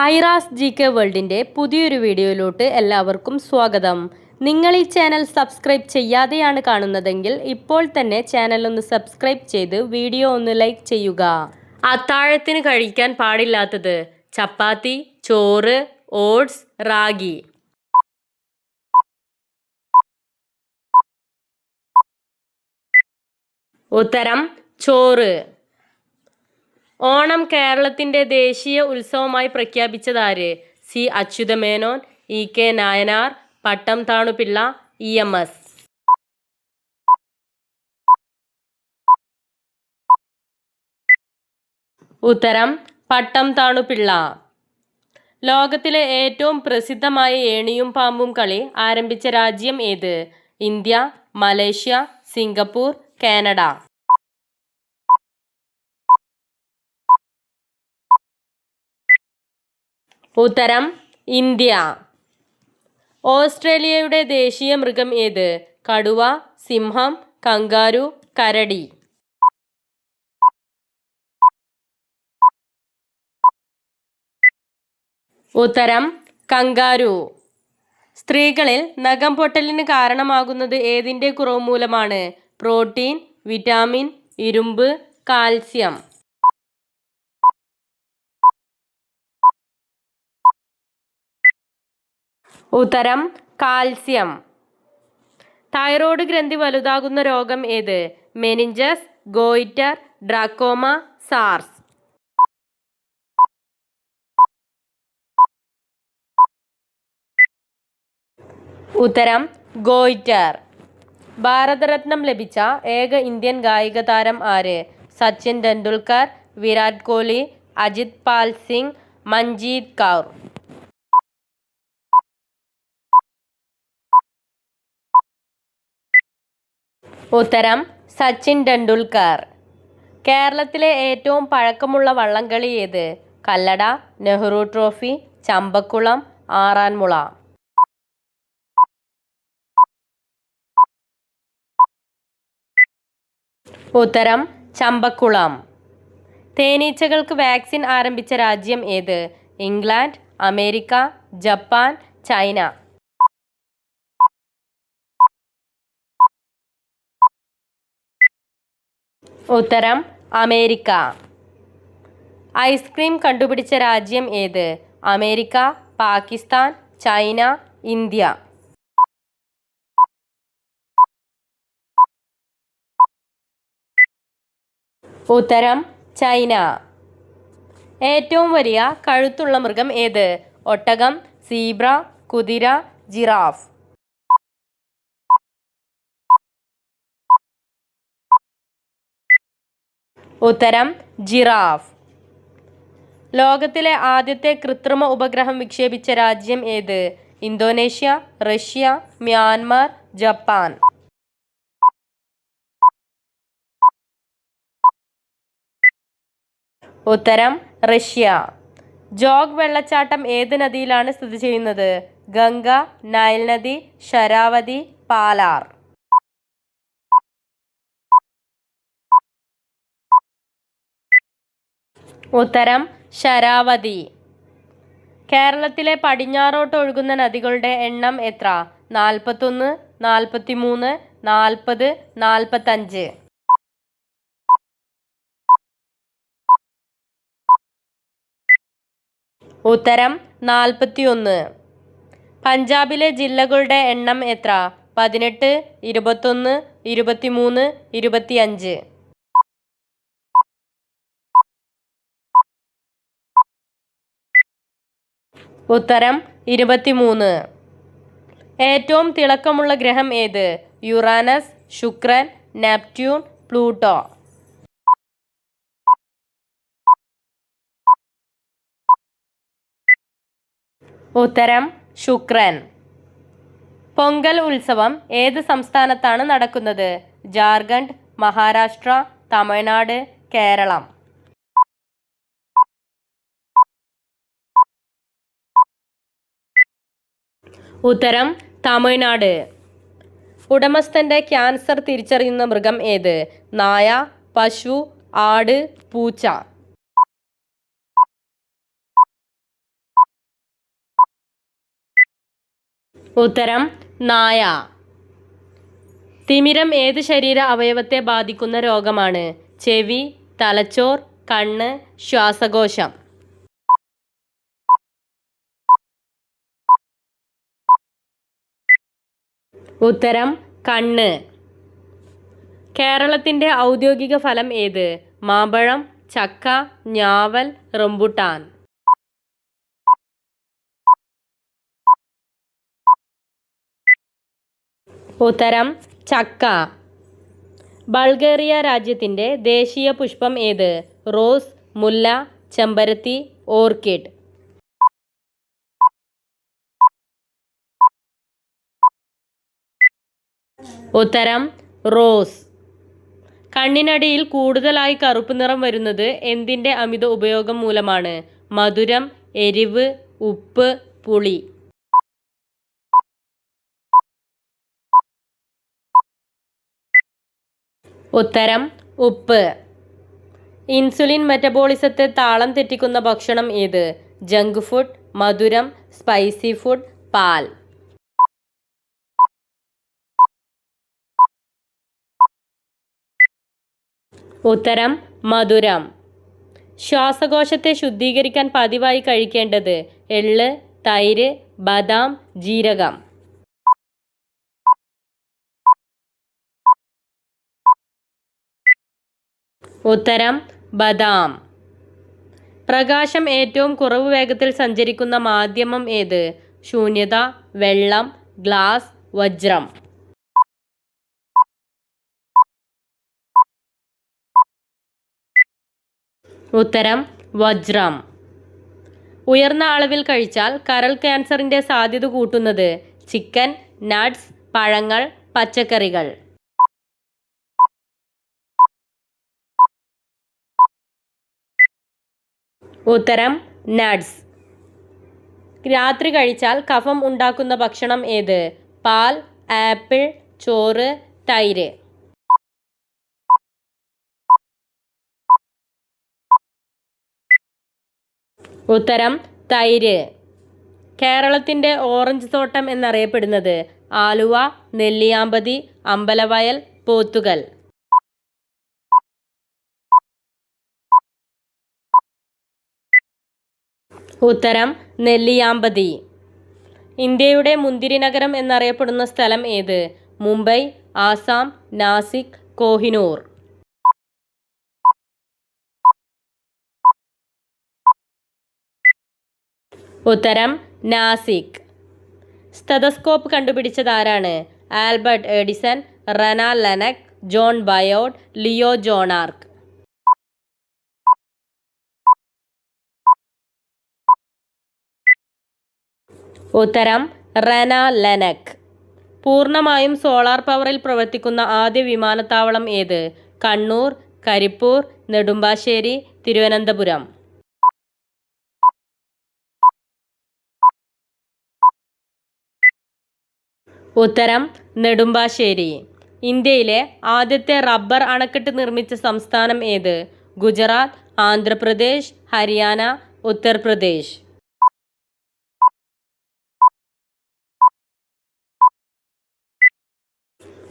Aira's G K വേൾഡിന്റെ പുതിയൊരു വീഡിയോയിലോട്ട് എല്ലാവർക്കും സ്വാഗതം. നിങ്ങൾ ഈ ചാനൽ സബ്സ്ക്രൈബ് ചെയ്യാതെയാണ് കാണുന്നതെങ്കിൽ ഇപ്പോൾ തന്നെ ചാനൽ ഒന്ന് സബ്സ്ക്രൈബ് ചെയ്ത് വീഡിയോ ഒന്ന് ലൈക്ക് ചെയ്യുക. അത്താഴത്തിന് കഴിക്കാൻ പാടില്ലാത്തത് ചപ്പാത്തി ചോറ് ഓട്സ് റാഗി. ഉത്തരം ചോറ്. ഓണം കേരളത്തിന്റെ ദേശീയ ഉത്സവമായി പ്രഖ്യാപിച്ചതാര്? C. Achyuthamenon E. K. Nayanar Pattom Thanupillai E. M. S. ഉത്തരം പട്ടം താണുപിള്ള. ലോകത്തിലെ ഏറ്റവും പ്രസിദ്ധമായ ഏണിയും പാമ്പും കളി ആരംഭിച്ച രാജ്യം ഏത്? India Malaysia Singapore Canada. ഉത്തരം ഇന്ത്യ. ഓസ്ട്രേലിയയുടെ ദേശീയ മൃഗം ഏത്? കടുവ സിംഹം കങ്കാരു കരടി. ഉത്തരം കങ്കാരു. സ്ത്രീകളിൽ നഖം പൊട്ടലിന് കാരണമാകുന്നത് ഏതിന്റെ കുറവ് മൂലമാണ്? പ്രോട്ടീൻ വിറ്റാമിൻ ഇരുമ്പ് കാൽസ്യം. ഉത്തരം കാൽസ്യം. തൈറോയ്ഡ് ഗ്രന്ഥി വലുതാകുന്ന രോഗം ഏത്? Meninges goitre trachoma SARS. ഉത്തരം ഗോയിറ്റർ. ഭാരതരത്നം ലഭിച്ച ഏക ഇന്ത്യൻ കായിക താരം ആര്? സച്ചിൻ ടെണ്ടുൽക്കർ വിരാട് കോഹ്ലി അജിത് പാൽ സിംഗ് മഞ്ജീത് കൗർ. ഉത്തരം സച്ചിൻ ടെണ്ടുൽക്കർ. കേരളത്തിലെ ഏറ്റവും പഴക്കമുള്ള വള്ളംകളി ഏത്? കല്ലട നെഹ്റു ട്രോഫി ചമ്പക്കുളം ആറാൻമുള. ഉത്തരം ചമ്പക്കുളം. തേനീച്ചകൾക്ക് വാക്സിൻ ആരംഭിച്ച രാജ്യം ഏത്? England America Japan China. ഉത്തരം അമേരിക്ക. ഐസ്ക്രീം കണ്ടുപിടിച്ച രാജ്യം ഏത്? America Pakistan China India. ഉത്തരം ചൈന. ഏറ്റവും വലിയ കഴുത്തുള്ള മൃഗം ഏത്? ഒട്ടകം സീബ്ര കുതിര ജിറാഫ്. ഉത്തരം ജിറാഫ്. ലോകത്തിലെ ആദ്യത്തെ കൃത്രിമ ഉപഗ്രഹം വിക്ഷേപിച്ച രാജ്യം ഏത്? Indonesia Russia Myanmar Japan. ഉത്തരം റഷ്യ. ജോഗ് വെള്ളച്ചാട്ടം ഏത് നദിയിലാണ് സ്ഥിതി ചെയ്യുന്നത്? ഗംഗ നൈൽ നദി ശരാവതി പാലാർ. ഉത്തരം ശരാവതി. കേരളത്തിലെ പടിഞ്ഞാറോട്ട് ഒഴുകുന്ന നദികളുടെ എണ്ണം എത്ര? നാൽപ്പത്തൊന്ന് നാൽപ്പത്തിമൂന്ന് നാൽപ്പത് നാൽപ്പത്തഞ്ച്. ഉത്തരം നാൽപ്പത്തിയൊന്ന്. പഞ്ചാബിലെ ജില്ലകളുടെ എണ്ണം എത്ര? പതിനെട്ട് ഇരുപത്തൊന്ന് ഇരുപത്തിമൂന്ന് ഇരുപത്തിയഞ്ച്. ഉത്തരം ഇരുപത്തിമൂന്ന്. ഏറ്റവും തിളക്കമുള്ള ഗ്രഹം ഏത്? യുറാനസ് ശുക്രൻ നെപ്റ്റ്യൂൺ പ്ലൂട്ടോ. ഉത്തരം ശുക്രൻ. പൊങ്കൽ ഉത്സവം ഏത് സംസ്ഥാനത്താണ് നടക്കുന്നത്? ജാർഖണ്ഡ് മഹാരാഷ്ട്ര തമിഴ്നാട് കേരളം. ഉത്തരം തമിഴ്നാട്. ഉടമസ്ഥന്റെ ക്യാൻസർ തിരിച്ചറിയുന്ന മൃഗം ഏത്? നായ പശു ആട് പൂച്ച. ഉത്തരം നായ. തിമിരം ഏത് ശരീര അവയവത്തെ ബാധിക്കുന്ന രോഗമാണ്? ചെവി തലച്ചോർ കണ്ണ് ശ്വാസകോശം. ഉത്തരം കണ്ണ്. കേരളത്തിന്റെ ഔദ്യോഗിക ഫലം ഏത്? മാമ്പഴം ചക്ക ഞാവൽ റംബുട്ടാൻ. ഉത്തരം ചക്ക. ബൾഗേറിയ രാജ്യത്തിന്റെ ദേശീയ പുഷ്പം ഏത്? റോസ് മുല്ല ചെമ്പരത്തി ഓർക്കിഡ്. ഉത്തരം റോസ്. കണ്ണിനടിയിൽ കൂടുതലായി കറുപ്പ് നിറം വരുന്നത് എന്തിന്റെ അമിത ഉപയോഗം മൂലമാണ്? മധുരം എരിവ് ഉപ്പ് പുളി. ഉത്തരം ഉപ്പ്. ഇൻസുലിൻ മെറ്റബോളിസത്തെ താളം തെറ്റിക്കുന്ന ഭക്ഷണം ഏത്? ജങ്ക് ഫുഡ് മധുരം സ്പൈസി ഫുഡ് പാൽ. ഉത്തരം മധുരം. ശ്വാസകോശത്തെ ശുദ്ധീകരിക്കാൻ പതിവായി കഴിക്കേണ്ടത് എള്ള് തൈര് ബദാം ജീരകം. ഉത്തരം ബദാം. പ്രകാശം ഏറ്റവും കുറവ് വേഗത്തിൽ സഞ്ചരിക്കുന്ന മാധ്യമം ഏത്? ശൂന്യത വെള്ളം ഗ്ലാസ് വജ്രം. ഉത്തരം വജ്രം. ഉയർന്ന അളവിൽ കഴിച്ചാൽ കരൾ ക്യാൻസറിന്റെ സാധ്യത കൂട്ടുന്നത് ചിക്കൻ നട്ട്സ് പഴങ്ങൾ പച്ചക്കറികൾ. ഉത്തരം നട്ട്സ്. രാത്രി കഴിച്ചാൽ കഫം ഉണ്ടാക്കുന്ന ഭക്ഷണം ഏത്? പാൽ ആപ്പിൾ ചോറ് തൈര്. ഉത്തരം തൈര്. കേരളത്തിന്റെ ഓറഞ്ച് തോട്ടം എന്നറിയപ്പെടുന്നത് ആലുവ നെല്ലിയാമ്പതി അമ്പലവയൽ പോത്തുകൽ. ഉത്തരം നെല്ലിയാമ്പതി. ഇന്ത്യയുടെ മുന്തിരി നഗരം എന്നറിയപ്പെടുന്ന സ്ഥലം ഏത്? മുംബൈ ആസാം നാസിക് കോഹിനൂർ. ഉത്തരം Nashik. Stethoscope കണ്ടുപിടിച്ചതാരാണ്? Albert Edison Rene Laennec John Baird Leo ജോണാർക്ക്. ഉത്തരം റന ലെനക്. പൂർണമായും സോളാർ പവറിൽ പ്രവർത്തിക്കുന്ന ആദ്യ വിമാനത്താവളം ഏത്? കണ്ണൂർ കരിപ്പൂർ നെടുമ്പാശ്ശേരി തിരുവനന്തപുരം. ഉത്തരം നെടുമ്പാശ്ശേരി. ഇന്ത്യയിലെ ആദ്യത്തെ റബ്ബർ അണക്കെട്ട് നിർമ്മിച്ച സംസ്ഥാനം ഏത്? ഗുജറാത്ത് ആന്ധ്രാപ്രദേശ് ഹരിയാന ഉത്തർപ്രദേശ്.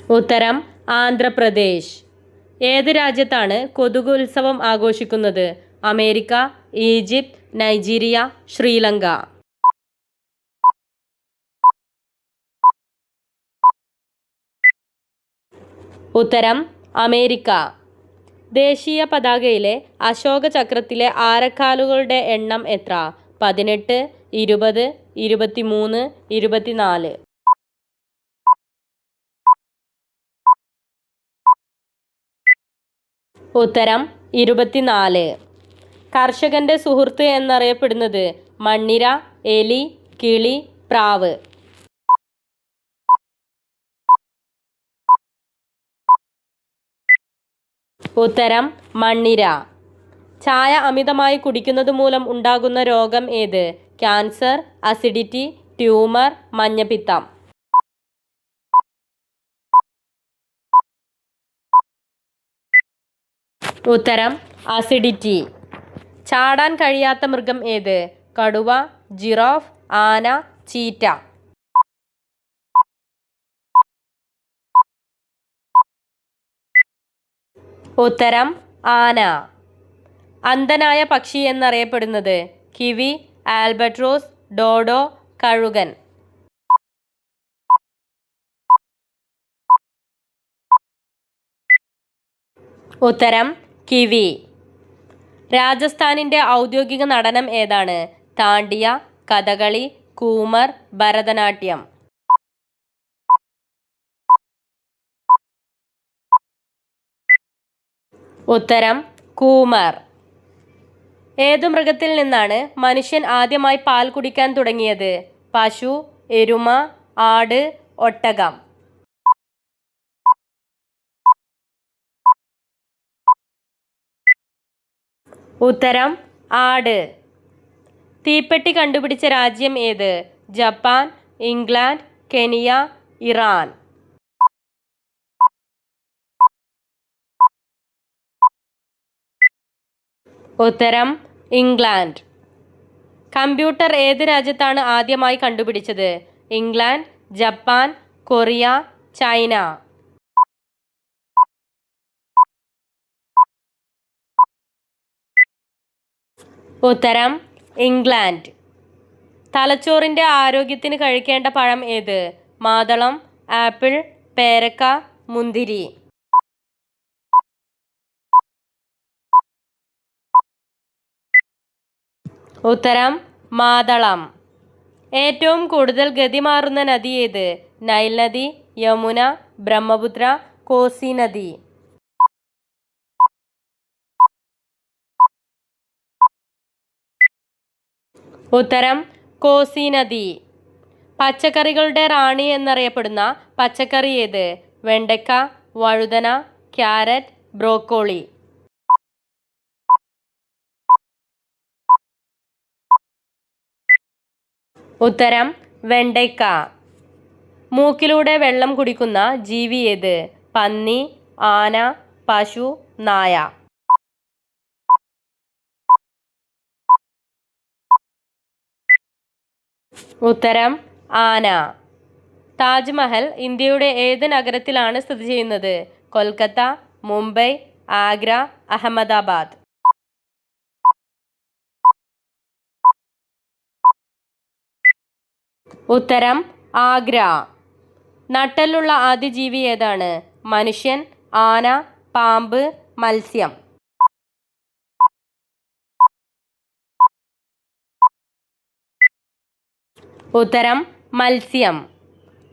ഉത്തരം ആന്ധ്രാപ്രദേശ്. ഏത് രാജ്യത്താണ് കൊതുക് ഉത്സവം ആഘോഷിക്കുന്നത്? America Egypt Nigeria Sri Lanka. ഉത്തരം അമേരിക്ക. ദേശീയ പതാകയിലെ അശോക ചക്രത്തിലെ ആരക്കാലുകളുടെ എണ്ണം എത്ര? പതിനെട്ട് ഇരുപത് ഇരുപത്തിമൂന്ന് ഇരുപത്തിനാല്. ഉത്തരം ഇരുപത്തിനാല്. കർഷകന്റെ സുഹൃത്ത് എന്നറിയപ്പെടുന്നത് മണ്ണിര എലി കിളി പ്രാവ്. ഉത്തരം മണ്ണിര. ചായ അമിതമായി കുടിക്കുന്നത് മൂലം ഉണ്ടാകുന്ന രോഗം ഏത്? ക്യാൻസർ അസിഡിറ്റി ട്യൂമർ മഞ്ഞപ്പിത്തം. ഉത്തരം അസിഡിറ്റി. ചാടാൻ കഴിയാത്ത മൃഗം ഏത്? കടുവ ജിറാഫ് ആന ചീറ്റ. ഉത്തരം ആന. അന്ധനായ പക്ഷി എന്നറിയപ്പെടുന്നത് കിവി ആൽബട്രോസ് ഡോഡോ കഴുകൻ. ഉത്തരം കിവി. രാജസ്ഥാനിന്റെ ഔദ്യോഗിക നടനം ഏതാണ്? താണ്ടിയ കഥകളി കൂമർ ഭരതനാട്യം. ഉത്തരം കൂമർ. ഏതു മൃഗത്തിൽ നിന്നാണ് മനുഷ്യൻ ആദ്യമായി പാൽ കുടിക്കാൻ തുടങ്ങിയത്? പശു എരുമ ആട് ഒട്ടകം. ഉത്തരം ആട്. തീപ്പെട്ടി കണ്ടുപിടിച്ച രാജ്യം ഏത്? Japan England Kenya Iran. ഉത്തരം ഇംഗ്ലണ്ട്. കമ്പ്യൂട്ടർ ഏത് രാജ്യത്താണ് ആദ്യമായി കണ്ടുപിടിച്ചത്? England Japan Korea China. ഉത്തരം ഇംഗ്ലണ്ട്. തലച്ചോറിന്റെ ആരോഗ്യത്തിന് കഴിക്കേണ്ട പഴം ഏത്? മാതളം ആപ്പിൾ പേരക്ക മുന്തിരി. ഉത്തരം മാതളം. ഏറ്റവും കൂടുതൽ ഗതി മാറുന്ന നദി ഏത്? നൈൽ നദി യമുന ബ്രഹ്മപുത്ര കോസി നദി. ഉത്തരം കോസി നദി. പച്ചക്കറികളുടെ റാണി എന്നറിയപ്പെടുന്ന പച്ചക്കറി ഏത്? വെണ്ടയ്ക്ക വഴുതന ക്യാരറ്റ് ബ്രോക്കോളി. ഉത്തരം വെണ്ടയ്ക്ക. മൂക്കിലൂടെ വെള്ളം കുടിക്കുന്ന ജീവി ഏത്? പന്നി ആന പശു നായ. ഉത്തരം ആന. താജ്മഹൽ ഇന്ത്യയുടെ ഏത് നഗരത്തിലാണ് സ്ഥിതി ചെയ്യുന്നത്? കൊൽക്കത്ത മുംബൈ ആഗ്ര അഹമ്മദാബാദ്. ഉത്തരം ആഗ്ര. നട്ടലുള്ള ആദ്യജീവി ഏതാണ്? മനുഷ്യൻ ആന പാമ്പ് മത്സ്യം. ഉത്തരം മത്സ്യം.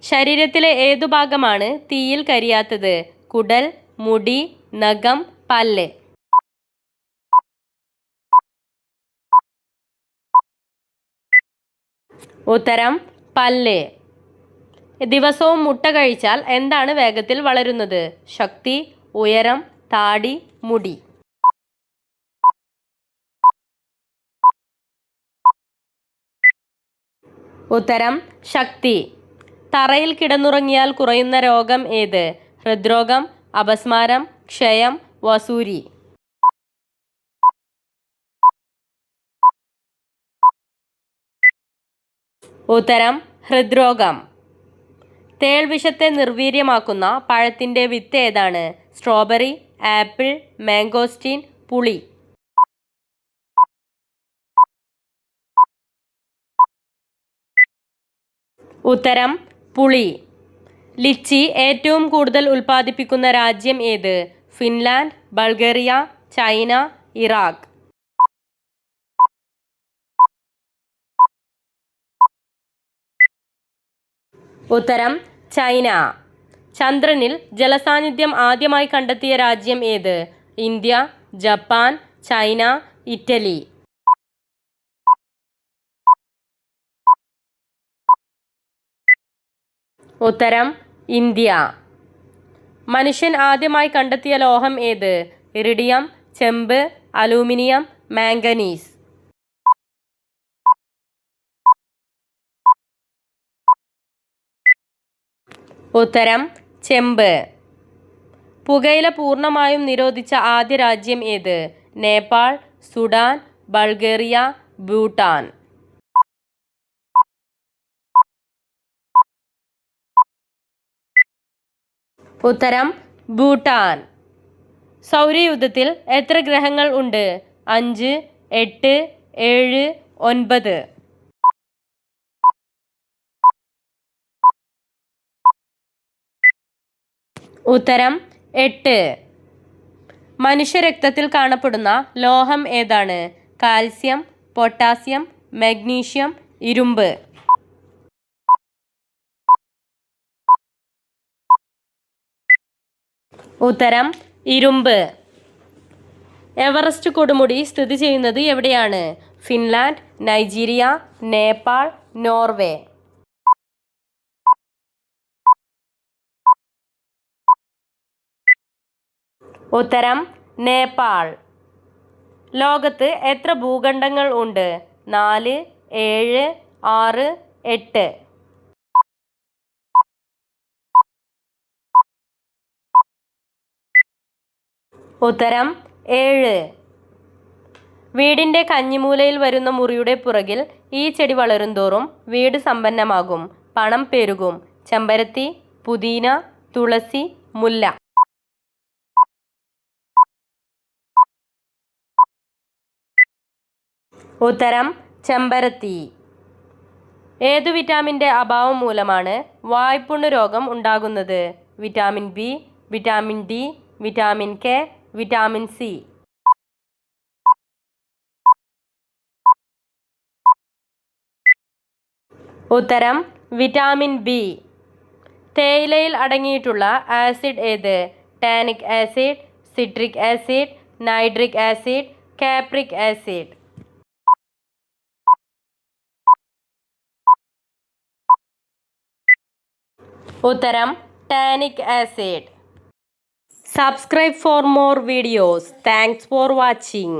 ശരീരത്തിലെ ഏതു ഭാഗമാണ് തീയിൽ കരിയാത്തത്? കുടൽ മുടി നഖം പല്ല്. ഉത്തരം പല്ല്. ദിവസവും മുട്ട കഴിച്ചാൽ എന്താണ് വേഗത്തിൽ വളരുന്നത്? ശക്തി ഉയരം താടി മുടി. ഉത്തരം ശക്തി. തറയിൽ കിടന്നുറങ്ങിയാൽ കുറയുന്ന രോഗം ഏത്? ഹൃദ്രോഗം അപസ്മാരം ക്ഷയം വസൂരി. ഉത്തരം ഹൃദ്രോഗം. തേൾ വിഷത്തെ നിർവീര്യമാക്കുന്ന പഴത്തിന്റെ വിത്ത് ഏതാണ്? സ്ട്രോബെറി ആപ്പിൾ മാംഗോസ്റ്റീൻ പുളി. ഉത്തരം പുളി. ലിച്ചി ഏറ്റവും കൂടുതൽ ഉൽപ്പാദിപ്പിക്കുന്ന രാജ്യം ഏത്? Finland Bulgaria China Iraq. ഉത്തരം ചൈന. ചന്ദ്രനിൽ ജലസാന്നിധ്യം ആദ്യമായി കണ്ടെത്തിയ രാജ്യം ഏത്? India Japan China Italy. ഉത്തരം ഇന്ത്യ. മനുഷ്യൻ ആദ്യമായി കണ്ടെത്തിയ ലോഹം ഏത്? ഇറിഡിയം ചെമ്പ് അലൂമിനിയം മാംഗനീസ്. ഉത്തരം ചെമ്പ്. പുകയില പൂർണമായും നിരോധിച്ച ആദ്യ രാജ്യം ഏത്? Nepal Sudan Bulgaria Bhutan. ഉത്തരം ഭൂട്ടാൻ. സൗരയൂഥത്തിൽ എത്ര ഗ്രഹങ്ങൾ ഉണ്ട്? അഞ്ച് എട്ട് ഏഴ് ഒൻപത്. ഉത്തരം എട്ട്. മനുഷ്യരക്തത്തിൽ കാണപ്പെടുന്ന ലോഹം ഏതാണ്? കാൽസ്യം പൊട്ടാസ്യം മഗ്നീഷ്യം ഇരുമ്പ്. ഉത്തരം ഇരുമ്പ്. എവറസ്റ്റ് കൊടുമുടി സ്ഥിതി ചെയ്യുന്നത് എവിടെയാണ്? Finland Nigeria Nepal Norway. ഉത്തരം നേപ്പാൾ. ലോകത്ത് എത്ര ഭൂഖണ്ഡങ്ങൾ ഉണ്ട്? നാല് ഏഴ് ആറ് എട്ട്. ഉത്തരം ഏഴ്. വീടിന്റെ കഞ്ഞിമൂലയിൽ വരുന്ന മുറിയുടെ പുറകിൽ ഈ ചെടി വളരും തോറും വീട് സമ്പന്നമാകും പണം പെരുകും. ചെമ്പരത്തി പുതിന തുളസി മുല്ല. ഉത്തരം ചെമ്പരത്തി. ഏതു വിറ്റാമിന്റെ അഭാവം മൂലമാണ് വായ്പുണ്ണ് രോഗം ഉണ്ടാകുന്നത്? Vitamin B vitamin D vitamin K vitamin C. ഉത്തരം വിറ്റാമിൻ ബി. തേയിലയിൽ അടങ്ങിയിട്ടുള്ള ആസിഡ് ഏത്? Tannic acid citric acid nitric acid capric acid. ഉത്തരം tannic acid subscribe for more videos thanks for watching